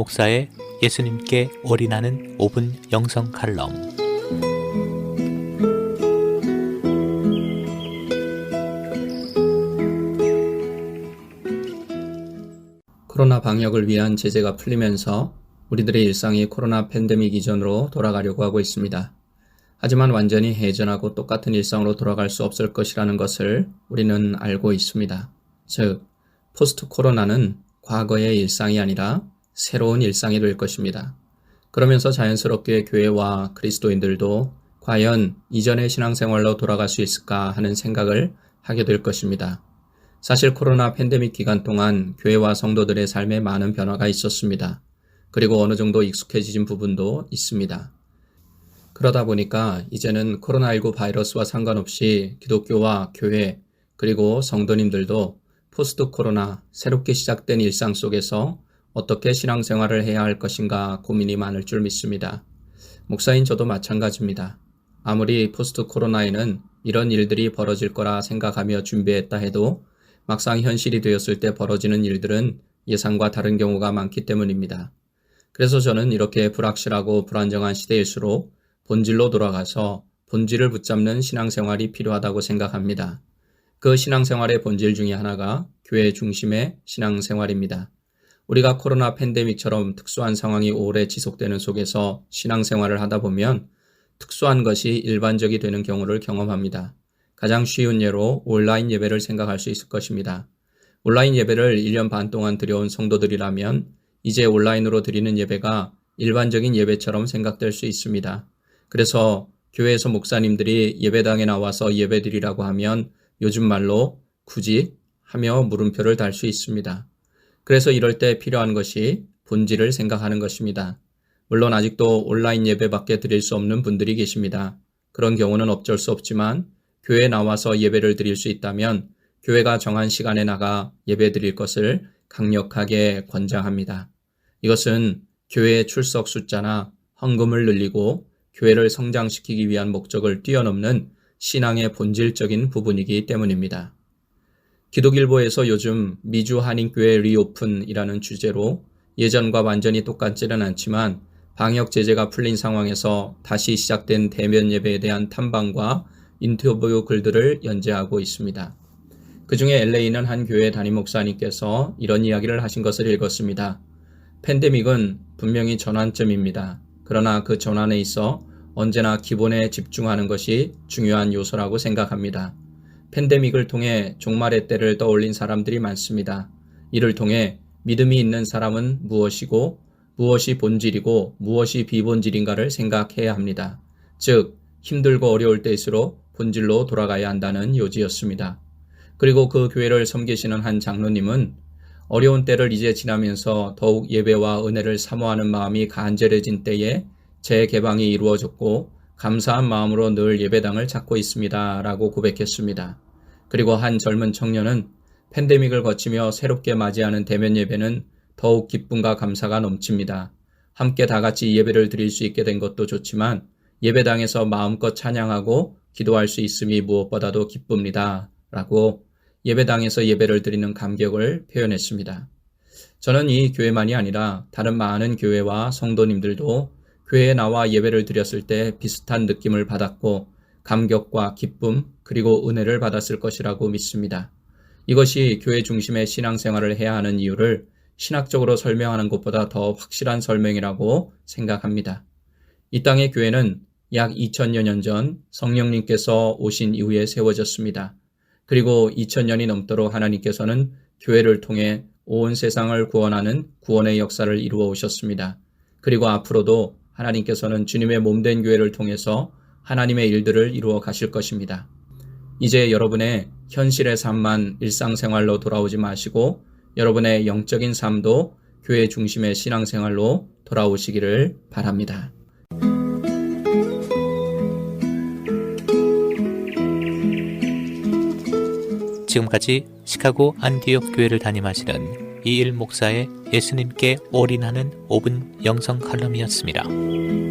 목사의 예수님께 올인하는 5분 영성 칼럼. 코로나 방역을 위한 제재가 풀리면서 우리들의 일상이 코로나 팬데믹 이전으로 돌아가려고 하고 있습니다. 하지만 완전히 해전하고 똑같은 일상으로 돌아갈 수 없을 것이라는 것을 우리는 알고 있습니다. 즉, 포스트 코로나는 과거의 일상이 아니라 새로운 일상이 될 것입니다. 그러면서 자연스럽게 교회와 그리스도인들도 과연 이전의 신앙생활로 돌아갈 수 있을까 하는 생각을 하게 될 것입니다. 사실 코로나 팬데믹 기간 동안 교회와 성도들의 삶에 많은 변화가 있었습니다. 그리고 어느 정도 익숙해진 부분도 있습니다. 그러다 보니까 이제는 코로나19 바이러스와 상관없이 기독교와 교회 그리고 성도님들도 포스트 코로나 새롭게 시작된 일상 속에서 어떻게 신앙생활을 해야 할 것인가 고민이 많을 줄 믿습니다. 목사인 저도 마찬가지입니다. 아무리 포스트 코로나에는 이런 일들이 벌어질 거라 생각하며 준비했다 해도 막상 현실이 되었을 때 벌어지는 일들은 예상과 다른 경우가 많기 때문입니다. 그래서 저는 이렇게 불확실하고 불안정한 시대일수록 본질로 돌아가서 본질을 붙잡는 신앙생활이 필요하다고 생각합니다. 그 신앙생활의 본질 중의 하나가 교회 중심의 신앙생활입니다. 우리가 코로나 팬데믹처럼 특수한 상황이 오래 지속되는 속에서 신앙생활을 하다 보면 특수한 것이 일반적이 되는 경우를 경험합니다. 가장 쉬운 예로 온라인 예배를 생각할 수 있을 것입니다. 온라인 예배를 1년 반 동안 드려온 성도들이라면 이제 온라인으로 드리는 예배가 일반적인 예배처럼 생각될 수 있습니다. 그래서 교회에서 목사님들이 예배당에 나와서 예배드리라고 하면 요즘 말로 굳이 하며 물음표를 달 수 있습니다. 그래서 이럴 때 필요한 것이 본질을 생각하는 것입니다. 물론 아직도 온라인 예배밖에 드릴 수 없는 분들이 계십니다. 그런 경우는 어쩔 수 없지만 교회에 나와서 예배를 드릴 수 있다면 교회가 정한 시간에 나가 예배 드릴 것을 강력하게 권장합니다. 이것은 교회의 출석 숫자나 헌금을 늘리고 교회를 성장시키기 위한 목적을 뛰어넘는 신앙의 본질적인 부분이기 때문입니다. 기독일보에서 요즘 미주 한인교회 리오픈이라는 주제로 예전과 완전히 똑같지는 않지만 방역 제재가 풀린 상황에서 다시 시작된 대면 예배에 대한 탐방과 인터뷰 글들을 연재하고 있습니다. 그 중에 LA는 한 교회 담임 목사님께서 이런 이야기를 하신 것을 읽었습니다. 팬데믹은 분명히 전환점입니다. 그러나 그 전환에 있어 언제나 기본에 집중하는 것이 중요한 요소라고 생각합니다. 팬데믹을 통해 종말의 때를 떠올린 사람들이 많습니다. 이를 통해 믿음이 있는 사람은 무엇이고 무엇이 본질이고 무엇이 비본질인가를 생각해야 합니다. 즉, 힘들고 어려울 때일수록 본질로 돌아가야 한다는 요지였습니다. 그리고 그 교회를 섬기시는 한 장로님은 어려운 때를 이제 지나면서 더욱 예배와 은혜를 사모하는 마음이 간절해진 때에 재개방이 이루어졌고 감사한 마음으로 늘 예배당을 찾고 있습니다. 라고 고백했습니다. 그리고 한 젊은 청년은 팬데믹을 거치며 새롭게 맞이하는 대면 예배는 더욱 기쁨과 감사가 넘칩니다. 함께 다 같이 예배를 드릴 수 있게 된 것도 좋지만 예배당에서 마음껏 찬양하고 기도할 수 있음이 무엇보다도 기쁩니다. 라고 예배당에서 예배를 드리는 감격을 표현했습니다. 저는 이 교회만이 아니라 다른 많은 교회와 성도님들도 교회에 나와 예배를 드렸을 때 비슷한 느낌을 받았고 감격과 기쁨 그리고 은혜를 받았을 것이라고 믿습니다. 이것이 교회 중심의 신앙생활을 해야 하는 이유를 신학적으로 설명하는 것보다 더 확실한 설명이라고 생각합니다. 이 땅의 교회는 약 2000여 년 전 성령님께서 오신 이후에 세워졌습니다. 그리고 2000년이 넘도록 하나님께서는 교회를 통해 온 세상을 구원하는 구원의 역사를 이루어 오셨습니다. 그리고 앞으로도 하나님께서는 주님의 몸된 교회를 통해서 하나님의 일들을 이루어 가실 것입니다. 이제 여러분의 현실의 삶만 일상생활로 돌아오지 마시고 여러분의 영적인 삶도 교회 중심의 신앙생활로 돌아오시기를 바랍니다. 지금까지 시카고 안디옥 교회를 담임하시는 이일 목사의 예수님께 올인하는 5분 영성 칼럼이었습니다.